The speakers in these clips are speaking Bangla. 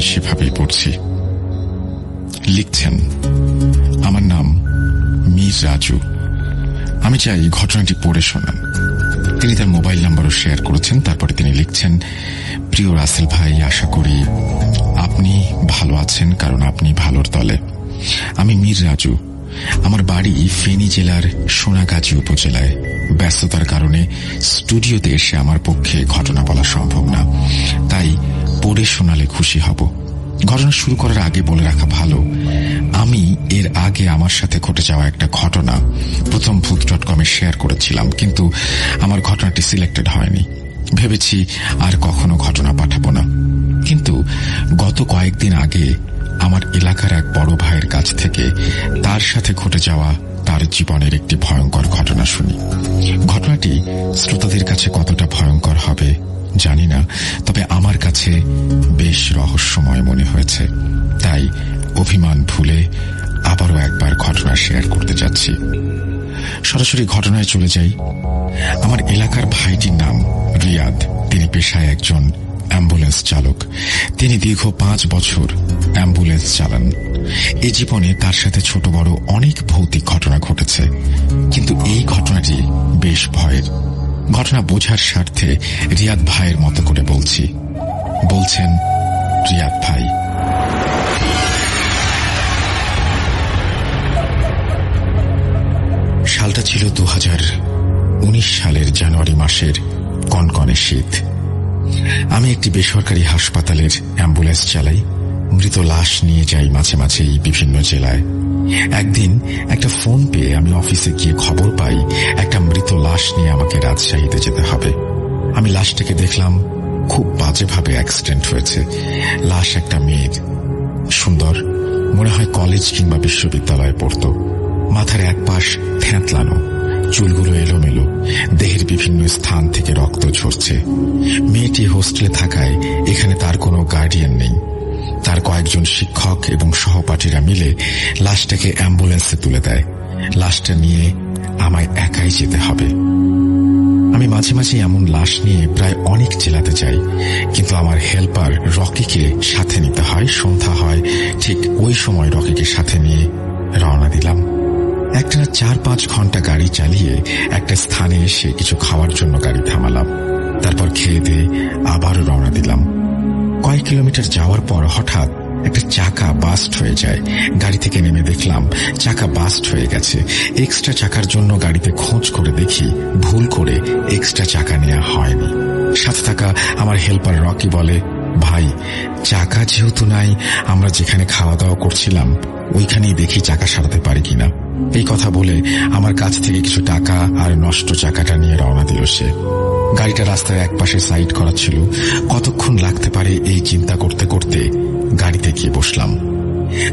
আমি সেভাবেই পড়ছি। লিখছেন, আমার নাম মির রাজু। আমি চাই ঘটনাটি পড়ে শোনান। তিনি তার মোবাইল নাম্বারও শেয়ার করেছেন, তারপরে তিনি লিখছেন, প্রিয় রাসেল ভাই, আশা করি আপনি ভালো আছেন, কারণ আপনি ভালোর দলে আমি মীর রাজু আমার বাড়ি ফেনী জেলার সোনাগাজী উপজেলায়। ব্যস্ততার কারণে স্টুডিওতে এসে আমার পক্ষে ঘটনা বলা সম্ভব না। তাই পড়ে শোনালে খুশি হব। ঘটনা শুরু করার আগে বলে রাখা ভালো, আমি এর আগে আমার সাথে ঘটে যাওয়া একটা ঘটনা প্রথম ভূত ডট কমে শেয়ার করেছিলাম, কিন্তু আমার ঘটনাটি সিলেক্টেড হয়নি। ভেবেছি আর কখনো ঘটনা পাঠাবো না। কিন্তু গত কয়েকদিন আগে আমার এলাকার এক বড় ভাইয়ের কাছ থেকে তার সাথে ঘটে যাওয়া তার জীবনের একটি ভয়ঙ্কর ঘটনা শুনি। ঘটনাটি শ্রোতাদের কাছে কতটা ভয়ঙ্কর হবে জানি না, তবে আমার কাছে বেশ রহস্যময় মনে হয়েছে। তাই অভিমান ভুলে আবারও একবার ঘটনা শেয়ার করতে যাচ্ছি। সরাসরি ঘটনায় চলে যাই। আমার এলাকার ভাইটির নাম রিয়াদ। তিনি পেশায় একজন অ্যাম্বুলেন্স চালক। তিনি দীর্ঘ পাঁচ বছর অ্যাম্বুলেন্স চালান। এ জীবনে তার সাথে ছোট বড় অনেক ভৌতিক ঘটনা ঘটেছে। কিন্তু এই ঘটনাটি বেশ ভয়ের। ঘটনা বোঝার স্বার্থে রিয়াদ ভাইয়ের মতো করে বলছি। বলছেন রিয়াদ ভাই। সালটা ছিল দু হাজার উনিশ সালের জানুয়ারি মাসের কনকনে শীত। আমি একটি বেসরকারি হাসপাতালের অ্যাম্বুলেন্স চালাই। মৃত লাশ নিয়ে যাই মাঝে মাঝেই বিভিন্ন জেলায়। একদিন একটা ফোন পেয়ে আমি অফিসে গিয়ে খবর পাই, একটা মৃত লাশ নিয়ে আমাকে রাজশাহীতে যেতে হবে। আমি লাশটাকে দেখলাম, খুব বাজেভাবে অ্যাক্সিডেন্ট হয়েছে। লাশ একটা মেয়ের। সুন্দর, মনে হয় কলেজ কিংবা বিশ্ববিদ্যালয়ে পড়ত। মাথার এক পাশ থ্যাঁতলানো চুলগুলো এলোমেলো। দেহের বিভিন্ন স্থান থেকে রক্ত ঝরছে। মেয়েটি হোস্টেলে থাকায় এখানে তার কোনো গার্ডিয়ান নেই। তার কয়েকজন শিক্ষক এবং সহপাঠীরা মিলে লাশটাকে অ্যাম্বুলেন্সে তুলে দেয়। লাশটা নিয়ে আমায় একাই যেতে হবে। আমি মাঝে মাঝে এমন লাশ নিয়ে প্রায় অনেক জেলাতে যাই কিন্তু আমার হেল্পার রকিকে সাথে নিতে হয়। সন্ধ্যা হয়, ঠিক ওই সময় রকিকে সাথে নিয়ে রওনা দিলাম। চার পাঁচ ঘণ্টা গাড়ি চালিয়ে একটা স্থানে এসে কিছু খাওয়ার জন্য গাড়ি থামালাম। তারপর খেয়ে দিয়ে আবারও রওনা দিলাম। কয়েক কিলোমিটার যাওয়ার পর হঠাৎ একটা চাকা বাস্ট হয়ে যায়। গাড়ি থেকে নেমে দেখলাম চাকা বাস্ট হয়ে গেছে। এক্সট্রা চাকার জন্য গাড়িতে খোঁজ করে দেখি ভুল করে এক্সট্রা চাকা নেওয়া হয়নি। সাথে থাকা আমার হেল্পার রকি বলে, ভাই, চাকা যেহেতু নাই, আমরা যেখানে খাওয়া দাওয়া করছিলাম, ওইখানেই দেখি চাকা সারাতে পারি কিনা। এই কথা বলে আমার কাছ থেকে কিছু টাকা আর নষ্ট চাকাটা নিয়ে রওনা দিল সে। গাড়িটা রাস্তার এক পাশে সাইড করা ছিল। কতক্ষণ লাগতে পারে এই চিন্তা করতে করতে গাড়িতে গিয়ে বসলাম।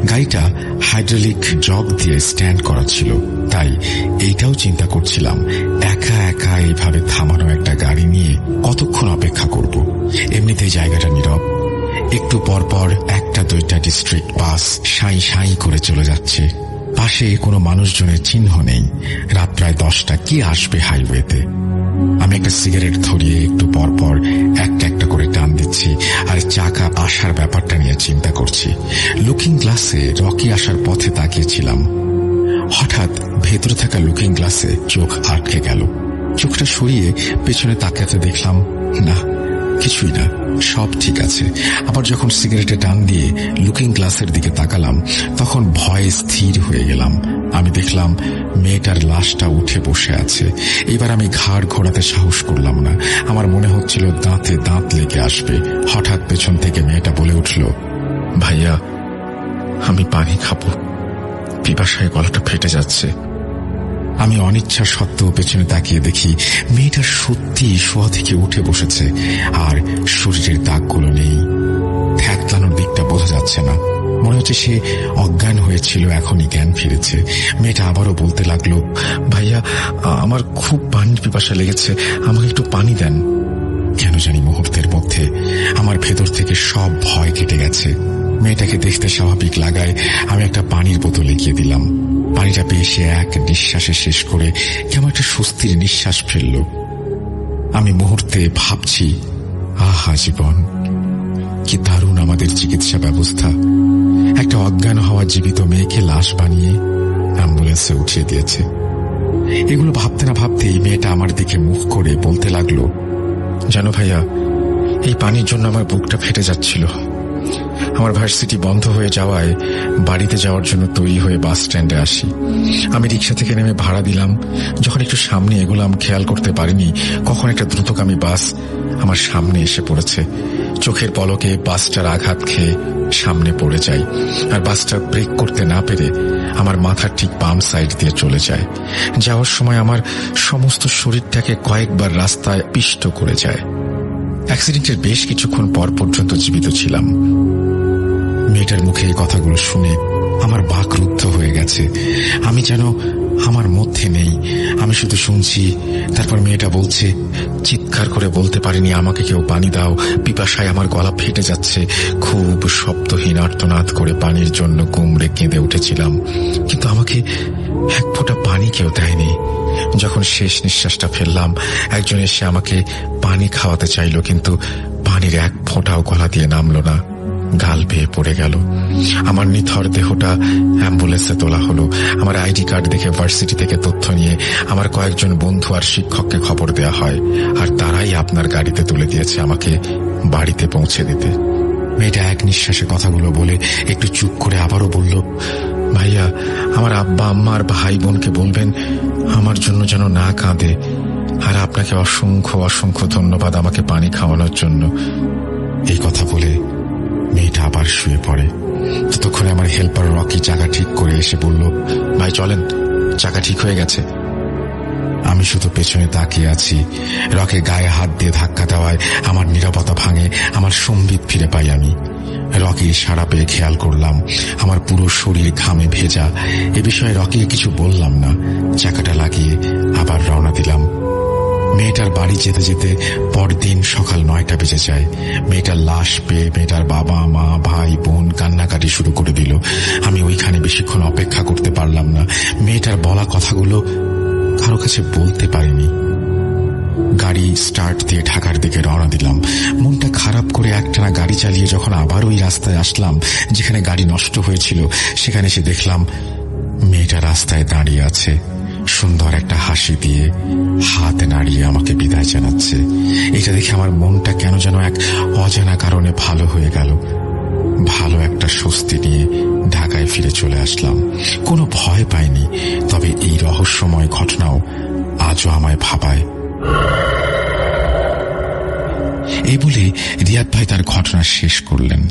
গাড়িটা হাইড্রোলিক জগ দিয়ে স্ট্যান্ড করা ছিল। তাই এইটাও চিন্তা করছিলাম, একা একা এইভাবে থামানো একটা গাড়ি নিয়ে কতক্ষণ অপেক্ষা করব। এমনিতে জায়গাটা নীরব। একটু পর পর একটা দুইটা ডিস্ট্রিক্ট বাস সাই সাই করে চলে যাচ্ছে। পাশে কোনো মানুষজনের চিহ্ন নেই। রাত প্রায় দশটা, কি আসবে হাইওয়েতে? আমি একটা সিগারেট ধরিয়ে একটু পর পর একটা একটা করে টান দিচ্ছি আর চাকা আসার ব্যাপারটা নিয়ে চিন্তা করছি। লুকিং গ্লাসে রকি আসার পথে তাকিয়েছিলাম। হঠাৎ ভেতরে থাকা লুকিং গ্লাসে চোখ আটকে গেল। চোখটা সরিয়ে পেছনে তাকাতে দেখলাম, না কিছুই না, সব ঠিক আছে। আবার যখন সিগারেটে টান দিয়ে লুকিং গ্লাসের দিকে তাকালাম, তখন ভয়ে স্থির হয়ে গেলাম। আমি দেখলাম মেয়েটার লাশটা উঠে বসে আছে। এবার আমি ঘাড় ঘোরাতে সাহস করলাম না। আমার মনে হচ্ছিল দাঁতে দাঁত লেগে আসবে। হঠাৎ পেছন থেকে মেয়েটা বলে উঠল, ভাইয়া, আমি পানি খাব। পিপাসায় গলাটা ফেটে যাচ্ছে। আমি অনিচ্ছা সত্ত্বেও পেছনে তাকিয়ে দেখি মেয়েটা সত্যি শোয়া থেকে উঠে বসেছে, আর শরীরের দাগগুলো নেই। থ্যাতলানোর দিকটা বোঝা যাচ্ছে না। মনে হচ্ছে সে অজ্ঞান হয়েছিল, এখনই জ্ঞান ফিরেছে। মেয়েটা আবারও বলতে লাগল, ভাইয়া, আমার খুব পানি পিপাসা লেগেছে, আমাকে একটু পানি দেন। কেন জানি মুহূর্তের মধ্যে আমার ভেতর থেকে সব ভয় কেটে গেছে। মেয়েটাকে দেখতে স্বাভাবিক লাগায় আমি একটা পানির বোতল এগিয়ে দিলাম। পানিটা পেয়ে সে এক নিঃশ্বাসে শেষ করে কেমন একটা স্বস্তির নিঃশ্বাস ফেলল। আমি মুহূর্তে ভাবছি, আহা জীবন, কি দারুণ আমাদের চিকিৎসা ব্যবস্থা। একটা অজ্ঞান হওয়া জীবিত মেয়েকে লাশ বানিয়ে অ্যাম্বুলেন্সে উঠিয়ে দিয়েছে। এগুলো ভাবতে না ভাবতেই মেয়েটা আমার দিকে মুখ করে বলতে লাগল, জানো ভাইয়া, এই পানির জন্য আমার বুকটা ফেটে যাচ্ছিল। আমার ভার্সিটি বন্ধ হয়ে যাওয়ায় বাড়িতে যাওয়ার জন্য তৈরি হয়ে বাস স্ট্যান্ডে আসি। আমি রিক্সা থেকে নেমে ভাড়া দিলাম। যখন একটু সামনে এগোলাম খেয়াল করতে পারিনি, কখন একটা দ্রুতগামী বাস আমার সামনে এসে পড়েছে। চোখের পলকে বাসটার আঘাত খেয়ে সামনে পড়ে যাই। আর বাসটা ব্রেক করতে না পেরে আমার মাথার ঠিক বাম সাইড দিয়ে চলে যায়। যাওয়ার সময় আমার সমস্ত শরীরটাকে কয়েকবার রাস্তায় পিষ্ট করে যায়। অ্যাক্সিডেন্টের বেশ কিছুক্ষণ পর পর্যন্ত জীবিত ছিলাম। মেয়েটার মুখে এই কথাগুলো শুনে আমার বাক রুদ্ধ হয়ে গেছে। আমি যেন আমার মধ্যে নেই। আমি শুধু শুনছি, তারপর মেয়েটা বলছে, চিৎকার করে বলতে পারিনি, আমাকে কেউ পানি দাও। পিপাসায় আমার গলা ফেটে যাচ্ছে। খুব শব্দহীন আর্তনাদ করে পানির জন্য কুমড়ে কেঁদে উঠেছিলাম। কিন্তু আমাকে এক ফোঁটা পানি কেউ দেয়নি। যখন শেষ নিঃশ্বাসটা ফেললাম, একজন এসে আমাকে পানি খাওয়াতে চাইলো, কিন্তু পানির এক ফোঁটাও গলা দিয়ে নামলো না। গাল বেয়ে পড়ে গেল। আমার নিথর দেহটা অ্যাম্বুলেন্সে তোলা হলো। আমার আইডি কার্ড দেখে ভার্সিটি থেকে তথ্য নিয়ে আমার কয়েকজন বন্ধু আর শিক্ষককে খবর দেয়া হয়। আর তারাই আপনার গাড়িতে তুলে দিয়েছে আমাকে বাড়িতে পৌঁছে দিতে। মেয়েটা এক নিঃশ্বাসে কথাগুলো বলে একটু চুপ করে আবারও বলল, ভাইয়া, আমার আব্বা, আম্মা আর ভাই বোনকে বলবেন, আমার জন্য যেন না কাঁদে। আর আপনাকে অসংখ্য অসংখ্য ধন্যবাদ আমাকে পানি খাওয়ানোর জন্য। এই কথা বলে মেয়েটা আবার শুয়ে পড়ে। ততক্ষণে আমার হেল্পার রকি চাকা ঠিক করে এসে বলল, ভাই, চলেন। চাকা ঠিক হয়ে গেছে। আমি শুধু পেছনে তাকিয়ে আছি। রকে গায়ে হাত দিয়ে ধাক্কা দেওয়ায় আমার নিরাপত্তা ভাঙে, আমার সম্বিত ফিরে পাই আমি। রকি সারা পেয়ে খেয়াল করলাম, আমার পুরো শরীর ঘামে ভেজা। এ বিষয়ে রকিকে কিছু বললাম না। চাকাটা লাগিয়ে আবার রওনা দিলাম। মেয়েটার বাড়ি যেতে যেতে পরদিন সকাল নয়টা বেজে যায়। মেয়েটার লাশ পেয়ে মেয়েটার বাবা, মা, ভাই, বোন কান্নাকাটি শুরু করে দিল। আমি ওইখানে বেশিক্ষণ অপেক্ষা করতে পারলাম না। মেয়েটার বলা কথাগুলো কারও কাছে বলতে পারিনি। গাড়ি স্টার্ট দিয়ে ঢাকার দিকে রওনা দিলাম। মনটা খারাপ করে একটানা গাড়ি চালিয়ে যখন আবার ওই রাস্তায় আসলাম, যেখানে গাড়ি নষ্ট হয়েছিল, সেখানে এসে দেখলাম মেয়েটা রাস্তায় দাঁড়িয়ে আছে। সুন্দর একটা হাসি দিয়ে হাত নাড়িয়ে আমাকে বিদায় জানাচ্ছে। এটা দেখে আমার মনটা কেন যেন এক অজানা কারণে ভালো হয়ে গেল। ভালো একটা স্বস্তি নিয়ে ঢাকায় ফিরে চলে আসলাম। কোনো ভয় পাইনি, তবে এই রহস্যময় ঘটনাও আজও আমায় ভাবায়। এই বলে রিয়াদ ভাই তার ঘটনা শেষ করলেন।